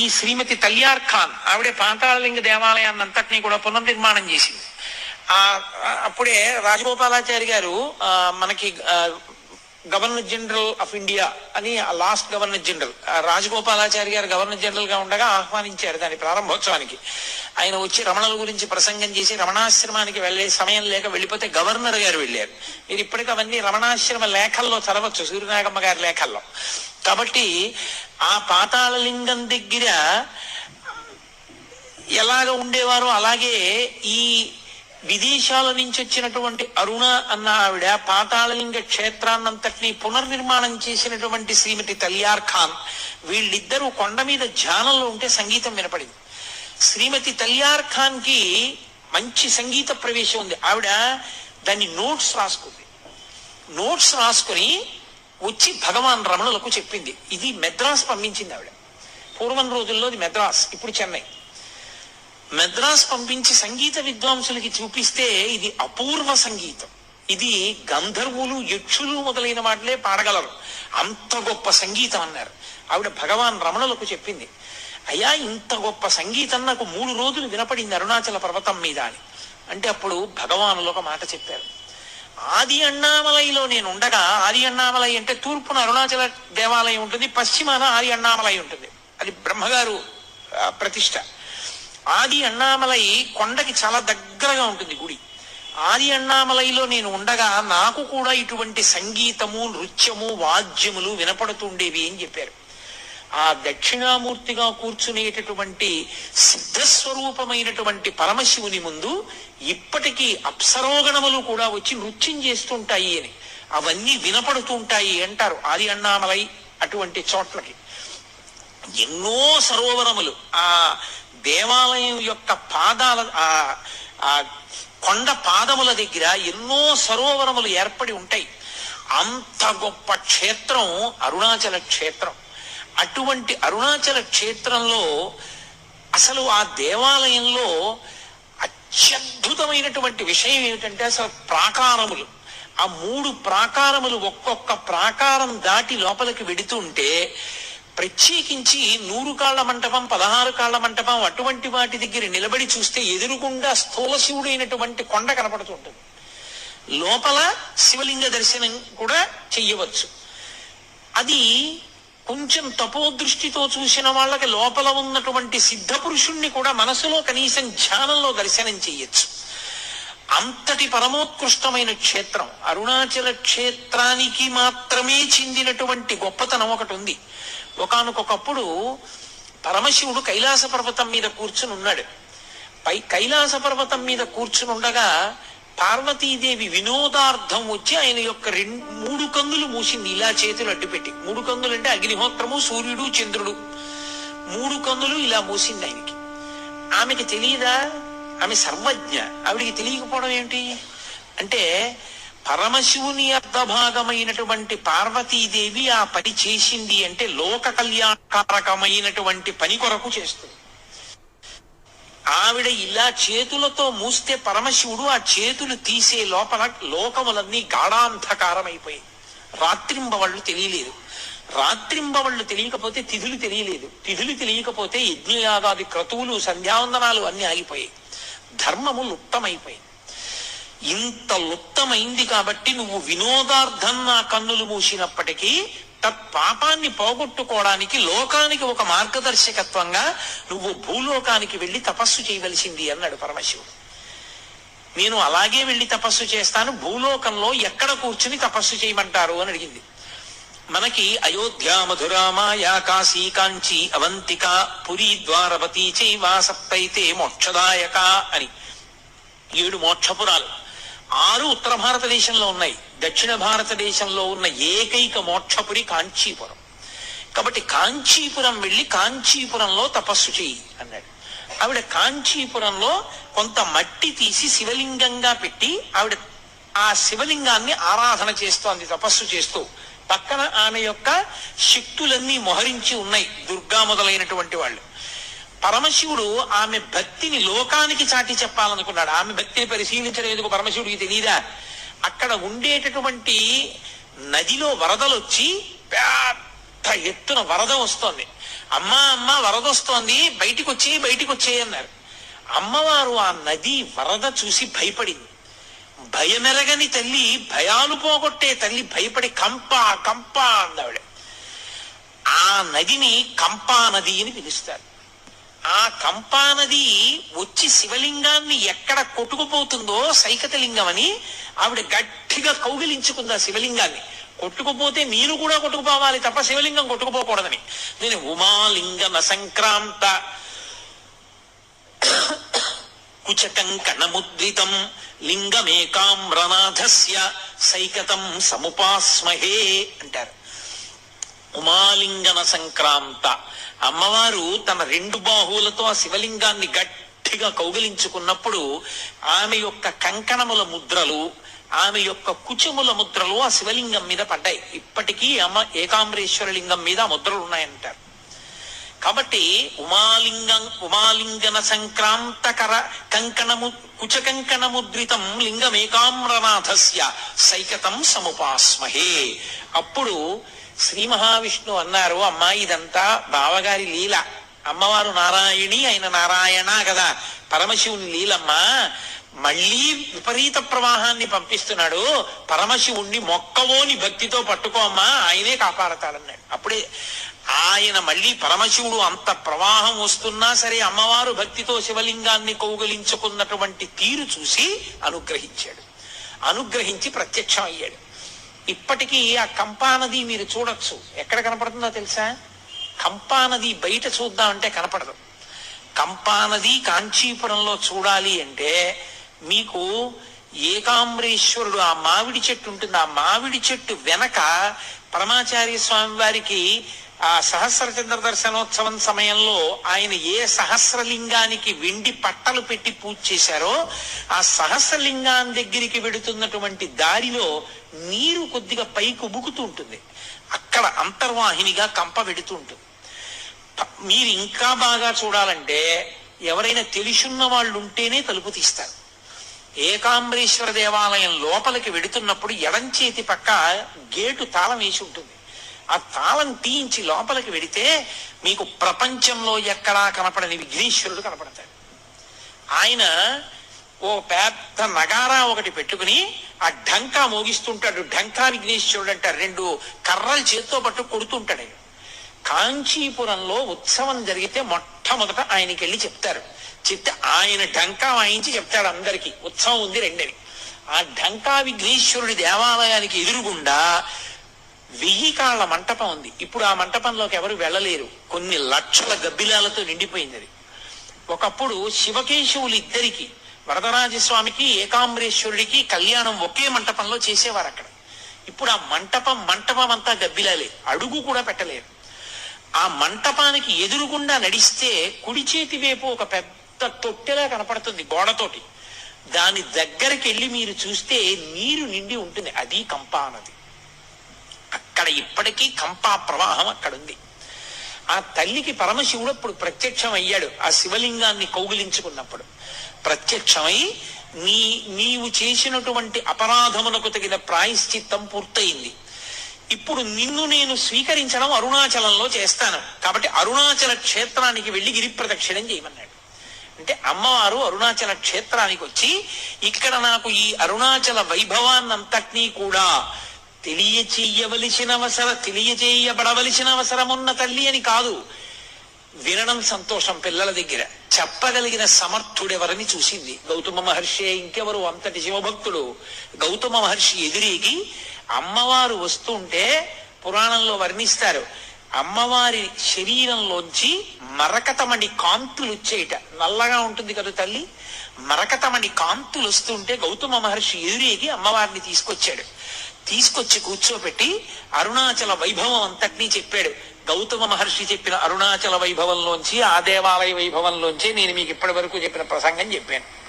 ఈ శ్రీమతి తల్యార్ ఖాన్ ఆవిడే పాతాళలింగ దేవాలయాన్ని అంతటినీ కూడా పునర్నిర్మాణం చేసింది. ఆ అప్పుడే రాజగోపాలాచారి గారు మనకి గవర్నర్ జనరల్ ఆఫ్ ఇండియా అని ఆ లాస్ట్ గవర్నర్ జనరల్ ఆ రాజగోపాలాచారి గారు గవర్నర్ జనరల్గా ఉండగా ఆహ్వానించారు దాని ప్రారంభోత్సవానికి. ఆయన వచ్చి రమణల గురించి ప్రసంగం చేసి రమణాశ్రమానికి వెళ్ళే సమయం లేక వెళ్ళిపోతే గవర్నర్ గారు వెళ్ళారు. మీరు ఇప్పటికీ అవన్నీ రమణాశ్రమ లేఖల్లో చదవచ్చు సూర్యనాగమ్మ గారి లేఖల్లో. కాబట్టి ఆ పాతాళలింగం దగ్గర ఎలాగ ఉండేవారో అలాగే ఈ విదేశాల నుంచి వచ్చినటువంటి అరుణ అన్న ఆవిడ పాతాళలింగ క్షేత్రాన్నంతటినీ పునర్నిర్మాణం చేసినటువంటి శ్రీమతి తలియార్ ఖాన్ వీళ్ళిద్దరూ కొండ మీద ధ్యానంలో ఉంటే సంగీతం వినపడింది. శ్రీమతి తలియార్ ఖాన్కి మంచి సంగీత ప్రవేశం ఉంది. ఆవిడ దాన్ని నోట్స్ రాసుకుంది. నోట్స్ రాసుకుని వచ్చి భగవాన్ రమణులకు చెప్పింది. ఇది మెద్రాస్ పంపించింది ఆవిడ. పూర్వం రోజుల్లో ఇది మెద్రాస్ ఇప్పుడు చెన్నై. మెద్రాస్ పంపించి సంగీత విద్వాంసులకి చూపిస్తే ఇది అపూర్వ సంగీతం. ఇది గంధర్వులు యక్షులు మొదలైన వాటిలే పాడగలరు. అంత గొప్ప సంగీతం అన్నారు. ఆవిడ భగవాన్ రమణులకు చెప్పింది. అయ్యా ఇంత గొప్ప సంగీతం నాకు మూడు రోజులు వినపడింది అరుణాచల పర్వతం మీద అని. అంటే అప్పుడు భగవానులు ఒక మాట చెప్పారు. ఆది అన్నామలైలో నేను ఉండగా ఆది అన్నామలై అంటే తూర్పున అరుణాచల దేవాలయం ఉంటుంది పశ్చిమాన ఆది అన్నామలై ఉంటుంది. అది బ్రహ్మగారు ప్రతిష్ట. ఆది అన్నామలై కొండకి చాలా దగ్గరగా ఉంటుంది గుడి. ఆది అన్నామలైలో నేను ఉండగా నాకు కూడా ఇటువంటి సంగీతము నృత్యము వాద్యములు వినపడుతుండేవి అని చెప్పారు. ఆ దక్షిణామూర్తిగా కూర్చునేటటువంటి సిద్ధస్వరూపమైనటువంటి పరమశివుని ముందు ఇప్పటికీ అప్సరోగణములు కూడా వచ్చి నృత్యం చేస్తుంటాయి అని. అవన్నీ వినపడుతుంటాయి అంటారు ఆది అన్నామలై అటువంటి చోట్లకి. ఎన్నో సరోవరములు. ఆ దేవాలయం యొక్క పాదాల ఆ ఆ కొండ పాదముల దగ్గర ఎన్నో సరోవరములు ఏర్పడి ఉంటాయి. అంత గొప్ప క్షేత్రం అరుణాచల క్షేత్రం. అటువంటి అరుణాచల క్షేత్రంలో అసలు ఆ దేవాలయంలో అత్యద్భుతమైనటువంటి విషయం ఏమిటంటే అసలు ప్రాకారములు. ఆ మూడు ప్రాకారములు ఒక్కొక్క ప్రాకారం దాటి లోపలికి వెడుతుంటే ప్రత్యేకించి నూరు కాళ్ళ మంటపం పదహారు కాళ్ళ మంటపం అటువంటి వాటి దగ్గర నిలబడి చూస్తే ఎదురుగుండా స్థూల శివుడైనటువంటి కొండ కనపడుతుంటుంది. లోపల శివలింగ దర్శనం కూడా చెయ్యవచ్చు. అది కొంచెం తపోదృష్టితో చూసిన వాళ్ళకి లోపల ఉన్నటువంటి సిద్ధ పురుషుణ్ణి కూడా మనసులో కనీసం ధ్యానంలో దర్శనం చెయ్యొచ్చు. అంతటి పరమోత్కృష్టమైన క్షేత్రం అరుణాచల క్షేత్రానికి మాత్రమే చెందినటువంటి గొప్పతనం ఒకటి ఉంది. ఒకనకొకప్పుడు పరమశివుడు కైలాస పర్వతం మీద కూర్చుని ఉన్నాడు పై కైలాస పర్వతం మీద కూర్చుని ఉండగా పార్వతీదేవి వినోదార్థం వచ్చి ఆయన యొక్క రెండు మూడు కందులు మూసింది. ఇలా చేతులు అడ్డుపెట్టి మూడు కందులు అంటే అగ్నిహోత్రము సూర్యుడు చంద్రుడు. మూడు కందులు ఇలా మూసింది ఆయనకి. ఆమెకి తెలియదా? ఆమె సర్వజ్ఞ. ఆవిడికి తెలియకపోవడం ఏంటి? అంటే పరమశివుని అర్ధభాగమైనటువంటి పార్వతీదేవి ఆ పని చేసింది అంటే లోక కళ్యాణకారకమైనటువంటి పని కొరకు చేస్తుంది. ఆవిడ ఇలా చేతులతో మూస్తే పరమశివుడు ఆ చేతులు తీసే లోపల లోకములన్నీ గాఢాంధకారమైపోయాయి. రాత్రింబవళ్ళు తెలియలేదు. రాత్రింబవళ్ళు తెలియకపోతే తిథులు తెలియలేదు. తిథులు తెలియకపోతే యజ్ఞయాగాది క్రతువులు సంధ్యావందనాలు అన్ని ఆగిపోయాయి. ధర్మము లుప్తమైపోయింది. ఇంత లుప్తమైంది కాబట్టి నువ్వు వినోదార్థం నా కన్నులు మూసినప్పటికీ తత్పాపాన్ని పోగొట్టుకోవడానికి లోకానికి ఒక మార్గదర్శకత్వంగా నువ్వు భూలోకానికి వెళ్ళి తపస్సు చేయవలసింది అన్నాడు పరమశివుడు. నేను అలాగే వెళ్ళి తపస్సు చేస్తాను భూలోకంలో ఎక్కడ కూర్చుని తపస్సు చేయమంటారు అని అడిగింది. మనకి అయోధ్య మధురామాయా కాశీ కాంచి అవంతిక పురి ద్వారవతి చైవ సప్తైతే మోక్షదాయక అని. ఏడు మోక్షపురాలు. ఆరు ఉత్తర భారతదేశంలో ఉన్నాయి. దక్షిణ భారతదేశంలో ఉన్న ఏకైక మోక్షపురి కాంచీపురం. కాబట్టి కాంచీపురం వెళ్ళి కాంచీపురంలో తపస్సు చెయ్యి అన్నాడు. ఆవిడ కాంచీపురంలో కొంత మట్టి తీసి శివలింగంగా పెట్టి ఆవిడ ఆ శివలింగాన్ని ఆరాధన చేస్తోంది తపస్సు చేస్తూ పక్కన ఆమె యొక్క శక్తులన్నీ మొహరించి ఉన్నాయి దుర్గా మొదలైనటువంటి వాళ్ళు. పరమశివుడు ఆమె భక్తిని లోకానికి చాటి చెప్పాలనుకున్నాడు. ఆమె భక్తిని పరిశీలించడం ఎందుకు పరమశివుడికి తెలియదా అక్కడ ఉండేటటువంటి నదిలో వరదలు వచ్చి పెద్ద ఎత్తున వరద వస్తోంది. అమ్మా అమ్మ వరదొస్తోంది బయటికి వచ్చి బయటికి వచ్చేయి అన్నారు. అమ్మవారు ఆ నది వరద చూసి భయపడింది. భయమెరగని తల్లి భయాలు పోగొట్టే తల్లి భయపడి కంప కంప అందావిడ ఆ నదిని కంపా నది అని పిలుస్తారు. ఆ కంపా నది వచ్చి శివలింగాన్ని ఎక్కడ కొట్టుకుపోతుందో సైకతలింగం అని ఆవిడ గట్టిగా కౌగిలించుకుంది ఆ శివలింగాన్ని. కొట్టుకుపోతే నేను కూడా కొట్టుకుపోవాలి తప్ప శివలింగం కొట్టుకుపోకూడదని. నేను ఉమాలింగన సంక్రాంత కుచకం కణముద్రితం లింగమేకామ్రనాథస్య సైకతం సముపాస్మహే అంటారు. ఉమాలింగన సంక్రాంత అమ్మవారు తన రెండు బాహువులతో ఆ శివలింగాన్ని గట్టిగా కౌగిలించుకున్నప్పుడు ఆమె యొక్క కంకణముల ముద్రలు ఆమె యొక్క కుచముల ముద్రలు ఆ శివలింగం మీద పడ్డాయి. ఇప్పటికీ అమ్మ ఏకాంబరేశ్వర లింగం మీద ముద్రలు ఉన్నాయంటారు. కాబట్టి ఉమాలింగం ఉమాలింగన సంక్రాంతకర కంకణము కుచ కంకణముద్రితం లింగమేకామ్రనాథస్య సైకతం సముపాస్మహే. అప్పుడు శ్రీ మహావిష్ణు అన్నారు అమ్మా ఇదంతా బావగారి లీల. అమ్మవారు నారాయణి ఆయన నారాయణ కదా. పరమశివుని లీలమ్మా. మళ్ళీ విపరీత ప్రవాహాన్ని పంపిస్తున్నాడు. పరమశివుణ్ణి మొక్కవోని భక్తితో పట్టుకో అమ్మా. ఆయనే కాపాడతాడన్నాడు. అప్పుడే ఆయన మళ్ళీ పరమశివుడు అంత ప్రవాహం వస్తున్నా సరే అమ్మవారు భక్తితో శివలింగాన్ని కౌగలించుకున్నటువంటి తీరు చూసి అనుగ్రహించాడు. అనుగ్రహించి ప్రత్యక్షం అయ్యాడు ఇప్పటికీ ఆ కంపానది మీరు చూడొచ్చు. ఎక్కడ కనపడుతుందో తెలుసా? కంపానది బయట చూద్దామంటే కనపడదు. కంపానది కాంచీపురంలో చూడాలి అంటే మీకు ఏకాంబరేశ్వరుడు ఆ మామిడి చెట్టు ఉంటుంది. ఆ మామిడి చెట్టు వెనక పరమాచార్య స్వామి వారికి ఆ సహస్రచంద్ర దర్శనోత్సవం సమయంలో ఆయన ఏ సహస్రలింగానికి వెండి పట్టలు పెట్టి పూజ చేశారో ఆ సహస్రలింగాన్ని దగ్గరికి వెడుతున్నటువంటి దారిలో నీరు కొద్దిగా పైకి ఉబుకుతూ ఉంటుంది. అక్కడ అంతర్వాహినిగా కంప వెడుతూ ఉంటుంది. మీరు ఇంకా బాగా చూడాలంటే ఎవరైనా తెలిసున్న వాళ్ళు ఉంటేనే తలుపు తీస్తారు. ఏకాంబరేశ్వర దేవాలయం లోపలికి వెడుతున్నప్పుడు ఎడం చేతి పక్క గేటు తాళం వేసి ఉంటుంది. ఆ తాళం తీయించి లోపలికి వెడితే మీకు ప్రపంచంలో ఎక్కడా కనపడని విఘ్నేశ్వరుడు కనపడతాడు. ఆయన ఓ పెద్ద నగారా ఒకటి పెట్టుకుని ఆ ఢంకా మోగిస్తుంటాడు. ఢంకా విఘ్నేశ్వరుడు అంటారు. రెండు కర్రలు చేత్తో పట్టు కొడుతుంటాడు కాంచీపురంలో ఉత్సవం జరిగితే మొట్టమొదట ఆయనకి వెళ్ళి చెప్తారు. చెప్తే ఆయన ఢంకా వాయించి చెప్తాడు అందరికి. ఉత్సవం ఉంది రెండవి ఆ ఢంకా విఘ్నేశ్వరుడి దేవాలయానికి ఎదురుగుండా వెయ్యి కాళ్ళ మంటపం ఉంది. ఇప్పుడు ఆ మంటపంలోకి ఎవరు వెళ్ళలేరు. కొన్ని లక్షల గబ్బిలాలతో నిండిపోయింది అది. ఒకప్పుడు శివకేశవులు ఇద్దరికి వరదరాజస్వామికి ఏకాంబరేశ్వరుడికి కళ్యాణం ఒకే మంటపంలో చేసేవారు అక్కడ. ఇప్పుడు ఆ మంటపం మంటపం అంతా గబ్బిలాలే. అడుగు కూడా పెట్టలేరు. ఆ మంటపానికి ఎదురుగుండా నడిస్తే కుడి చేతి వైపు ఒక పెద్ద తొట్టెలా కనపడుతుంది గోడతోటి. దాని దగ్గరికి వెళ్ళి మీరు చూస్తే నీరు నిండి ఉంటుంది. అది కంప అన్నది ఇప్పటికీ కంపా ప్రవాహం అక్కడ ఉంది. ఆ తల్లికి పరమశివుడు అప్పుడు ప్రత్యక్షం అయ్యాడు. ఆ శివలింగాన్ని కౌగిలించుకున్నప్పుడు. ప్రత్యక్షమై నీ నీవు చేసినటువంటి అపరాధమునకు తగిన ప్రాయశ్చిత్తం పూర్తయింది. ఇప్పుడు నిన్ను నేను స్వీకరించడం అరుణాచలంలో చేస్తాను. కాబట్టి అరుణాచల క్షేత్రానికి వెళ్ళి గిరి ప్రదక్షిణం చేయమన్నాడు. అంటే అమ్మవారు అరుణాచల క్షేత్రానికి వచ్చి ఇక్కడ నాకు ఈ అరుణాచల వైభవాన్నంతటినీ కూడా తెలియచేయవలసిన అవసర తెలియచేయబడవలసిన ఉన్న తల్లి అని కాదు. వినడం సంతోషం పిల్లల దగ్గర. చెప్పగలిగిన సమర్థుడెవరని చూసింది? గౌతమ మహర్షి ఇంకెవరు? అంతటి శివభక్తుడు. గౌతమ మహర్షి ఎదురీకి అమ్మవారు వస్తుంటే పురాణంలో వర్ణిస్తారు. అమ్మవారి శరీరంలోంచి మరకతమణి కాంతులు వచ్చేయట నల్లగా ఉంటుంది కదా తల్లి? మరకతమణి కాంతులు వస్తుంటే గౌతమ మహర్షి ఎదురేగి అమ్మవారిని తీసుకొచ్చాడు. తీసుకొచ్చి కూర్చోబెట్టి అరుణాచల వైభవం అంతటినీ చెప్పాడు. గౌతమ మహర్షి చెప్పిన అరుణాచల వైభవంలోంచి ఆ దేవాలయ వైభవంలోంచి నేను మీకు ఇప్పటి వరకు చెప్పిన ప్రసంగం చెప్పాను.